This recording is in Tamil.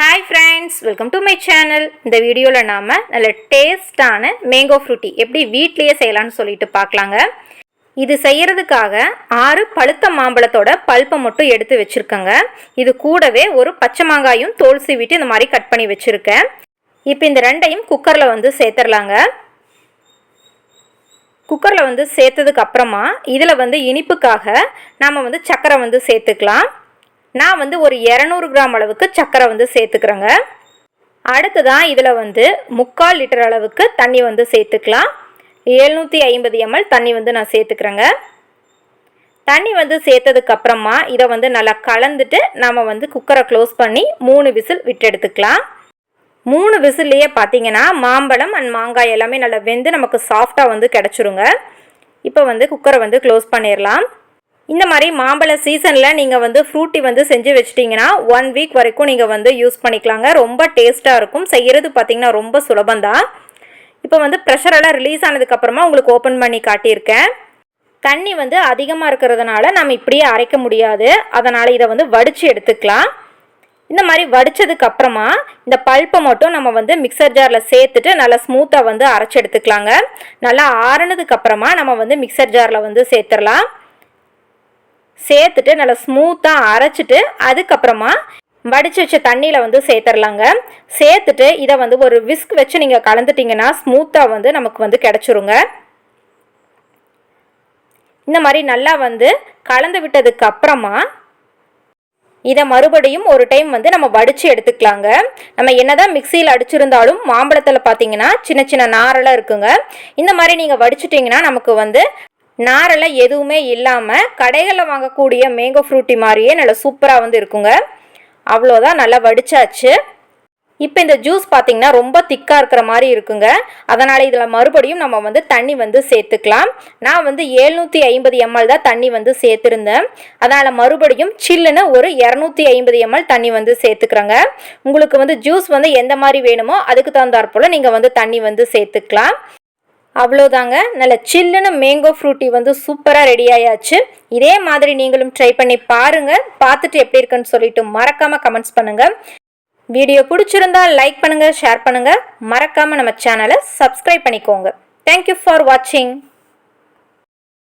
Hi friends welcome to my channel இந்த வீடியோவில் நாம் நல்ல டேஸ்டான மேங்கோ ஃப்ரூட்டி எப்படி வீட்லேயே செய்யலாம்னு சொல்லிட்டு பார்க்கலாங்க. இது செய்கிறதுக்காக ஆறு பழுத்த மாம்பழத்தோட பல்ப்பை மட்டும் எடுத்து வச்சுருக்கேங்க. இது கூடவே ஒரு பச்சை மாங்காயும் தோல் சீவிட்டு இந்த மாதிரி கட் பண்ணி வச்சுருக்கேன். இப்போ இந்த ரெண்டையும் குக்கரில் வந்து சேர்த்துடலாங்க. குக்கரில் வந்து சேர்த்ததுக்கு அப்புறமா இதில் வந்து இனிப்புக்காக நாம் வந்து சர்க்கரை வந்து சேர்த்துக்கலாம். நான் வந்து ஒரு இரநூறு கிராம் அளவுக்கு சர்க்கரை வந்து சேர்த்துக்கிறேங்க. அடுத்ததான் இதில் வந்து முக்கால் லிட்டர் அளவுக்கு தண்ணி வந்து சேர்த்துக்கலாம். எழுநூற்றி ஐம்பது எம்எல் தண்ணி வந்து நான் சேர்த்துக்கிறேங்க. தண்ணி வந்து சேர்த்ததுக்கப்புறமா இதை வந்து நல்லா கலந்துட்டு நம்ம வந்து குக்கரை க்ளோஸ் பண்ணி மூணு விசில் விட்டு எடுத்துக்கலாம். மூணு விசில்லையே பார்த்தீங்கன்னா மாம்பழம் அண்ட் மாங்காய் எல்லாமே நல்லா வெந்து நமக்கு சாஃப்டாக வந்து கிடச்சிருங்க. இப்போ வந்து குக்கரை வந்து க்ளோஸ் பண்ணிடலாம் இந்த மாதிரி மாம்பழ சீசனில் நீங்கள் வந்து ஃப்ரூட்டி வந்து செஞ்சு வச்சிட்டிங்கன்னா ஒன் வீக் வரைக்கும் நீங்கள் வந்து யூஸ் பண்ணிக்கலாங்க. ரொம்ப டேஸ்ட்டாக இருக்கும். செய்கிறது பார்த்திங்கன்னா ரொம்ப சுலபந்தான் இப்போ வந்து ப்ரெஷரெல்லாம் ரிலீஸ் ஆனதுக்கப்புறமா உங்களுக்கு ஓப்பன் பண்ணி காட்டியிருக்கேன். தண்ணி வந்து அதிகமாக இருக்கிறதுனால நம்ம இப்படியே அரைக்க முடியாது. அதனால் இதை வந்து வடித்து எடுத்துக்கலாம். இந்த மாதிரி வடித்ததுக்கு அப்புறமா இந்த பல்ப்பை மட்டும் நம்ம வந்து மிக்சர் ஜாரில் சேர்த்துட்டு நல்லா ஸ்மூத்தாக வந்து அரைச்சி எடுத்துக்கலாங்க. நல்லா ஆறுனதுக்கு அப்புறமா நம்ம வந்து மிக்சர் ஜாரில் வந்து சேர்த்துடலாம். சேர்த்துட்டு நல்லா ஸ்மூத்தாக அரைச்சிட்டு அதுக்கப்புறமா வடித்து வச்ச தண்ணியில் வந்து சேர்த்துடலாங்க சேர்த்துட்டு இதை வந்து ஒரு விஸ்க் வச்சு நீங்கள் கலந்துட்டிங்கன்னா ஸ்மூத்தாக வந்து நமக்கு வந்து கிடச்சிருங்க. இந்த மாதிரி நல்லா வந்து கலந்து விட்டதுக்கு அப்புறமா இதை மறுபடியும் ஒரு டைம் வந்து நம்ம வடித்து எடுத்துக்கலாங்க. நம்ம என்னதான் மிக்சியில் அடிச்சிருந்தாலும் மாம்பழத்தில் பார்த்தீங்கன்னா சின்ன சின்ன நாரெல்லாம் இருக்குங்க. இந்த மாதிரி நீங்கள் வடிச்சிட்டிங்கன்னா நமக்கு வந்து நாரெல்லாம் எதுவுமே இல்லாமல் கடைகளில் வாங்கக்கூடிய மேங்கோ ஃப்ரூட்டி மாதிரியே நல்லா சூப்பராக வந்து இருக்குங்க. அவ்வளோதான் நல்லா வடிச்சாச்சு. இப்போ இந்த ஜூஸ் பார்த்திங்கன்னா ரொம்ப திக்காக இருக்கிற மாதிரி இருக்குங்க. அதனால் இதில் மறுபடியும் நம்ம வந்து தண்ணி வந்து சேர்த்துக்கலாம். நான் வந்து ஏழ்நூற்றி ஐம்பது எம்எல் தான் தண்ணி வந்து சேர்த்துருந்தேன். அதனால் மறுபடியும் சில்லுன்னு ஒரு இரநூத்தி ஐம்பது எம்எல் தண்ணி வந்து சேர்த்துக்கிறேங்க. உங்களுக்கு வந்து ஜூஸ் வந்து எந்த மாதிரி வேணுமோ அதுக்கு தகுந்தாற்போல் நீங்கள் வந்து தண்ணி வந்து சேர்த்துக்கலாம். அவ்வளோதாங்க நல்ல சில்லுன்னு மேங்கோ ஃப்ரூட்டி வந்து சூப்பராக ரெடி ஆயாச்சு. இதே மாதிரி நீங்களும் ட்ரை பண்ணி பாருங்கள் பார்த்துட்டு எப்படி இருக்குன்னு சொல்லிட்டு மறக்காமல் கமெண்ட்ஸ் பண்ணுங்கள் வீடியோ பிடிச்சிருந்தா லைக் பண்ணுங்கள் ஷேர் பண்ணுங்கள் மறக்காமல் நம்ம சேனலை சப்ஸ்கிரைப் பண்ணிக்கோங்க. தேங்க்யூ ஃபார் வாட்சிங்